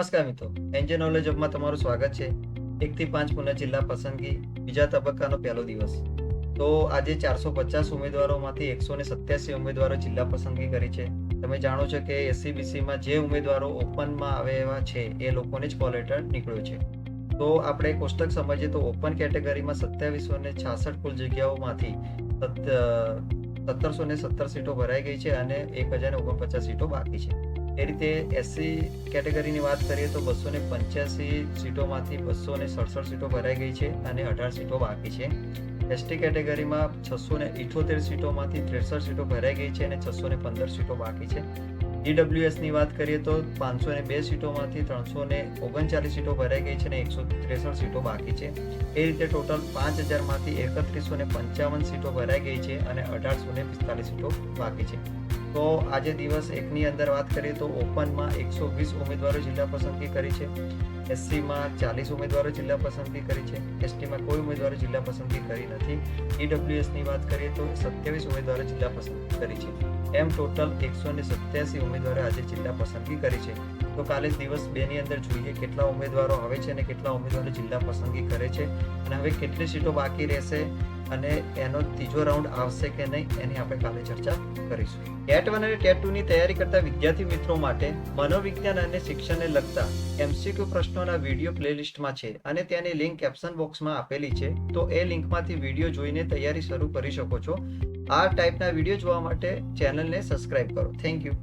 નમસ્કાર મિત્રો. એન્જે નોલેજ હબમાં તમારું સ્વાગત છે. એકથી પાંચ પુના જિલ્લા પસંદગી, બીજા તબક્કાનો પહેલો દિવસ. તો આજે ચારસો પચાસ ઉમેદવારોમાંથી એકસો ને સત્યાસી ઉમેદવારો જિલ્લા પસંદગી કરી છે. તમે જાણો છો કે એસસીબીસીમાં જે ઉમેદવારો ઓપનમાં આવે એવા છે, એ લોકોને જ કોલ લેટર નીકળ્યો છે. તો આપણે કોષ્ટક સમજીએ તો ઓપન કેટેગરીમાં સત્યાવીસો ને છાસઠ કુલ જગ્યાઓમાંથી સત્તરસો ને સત્તર સીટો ભરાઈ ગઈ છે અને એક હજાર ઓગણપચાસ સીટો બાકી છે. એ રીતે એસસી કેટેગરીની વાત કરીએ તો બસો ને પંચ્યાસી સીટોમાંથી બસો ને સડસઠ સીટો ભરાઈ ગઈ છે અને અઢાર સીટો બાકી છે. એસટી કેટેગરીમાં છસો ને ઇઠોતેર સીટોમાંથી ત્રેસઠ સીટો ભરાઈ ગઈ છે અને છસો ને પંદર સીટો બાકી છે. ઈડબ્લ્યુએસની વાત કરીએ તો પાંચસો ને બે સીટોમાંથી ત્રણસો ને ઓગણચાલીસ સીટો ભરાઈ ગઈ છે અને એકસો ત્રેસઠ સીટો બાકી છે. એ રીતે ટોટલ પાંચ હજારમાંથી એકત્રીસો ને પંચાવન સીટો ભરાઈ ગઈ છે અને અઢારસો ને પિસ્તાલીસ સીટો બાકી છે. તો આજે દિવસ એકની અંદર વાત કરીએ તો ઓપનમાં એકસો વીસ ઉમેદવારો જિલ્લા પસંદગી કરી છે. એસસીમાં ચાલીસ ઉમેદવારો જિલ્લા પસંદગી કરી છે. એસટીમાં કોઈ ઉમેદવારો જિલ્લા પસંદગી કરી નથી. ઈડબ્લ્યુએસની વાત કરીએ તો સત્યાવીસ ઉમેદવારો જિલ્લા પસંદગી કરી છે. એમ ટોટલ એકસો ને સત્યાસી ઉમેદવારો આજે જિલ્લા પસંદગી કરી છે. તો કાલે દિવસ બેની અંદર જોઈએ કેટલા ઉમેદવારો આવે છે અને કેટલા ઉમેદવારો જિલ્લા પસંદગી કરે છે. અને હવે કેટલી સીટો બાકી રહેશે અને એનો ત્રીજો રાઉન્ડ આવશે કે નહીં, એની આપણે કાલે ચર્ચા કરીશું. ટેટ વન અને ટેટ ટુની તૈયારી કરતા વિદ્યાર્થી મિત્રો માટે મનોવિજ્ઞાન અને શિક્ષણને લગતા એમસીક્યુ પ્રશ્નોના વીડિયો પ્લેલિસ્ટમાં છે અને તેની લિંક કેપ્શન બોક્સમાં આપેલી છે. તો એ લિંકમાંથી વીડિયો જોઈને તૈયારી શરૂ કરી શકો છો. આ ટાઈપના વીડિયો જોવા માટે ચેનલને સબસ્ક્રાઇબ કરો. Thank you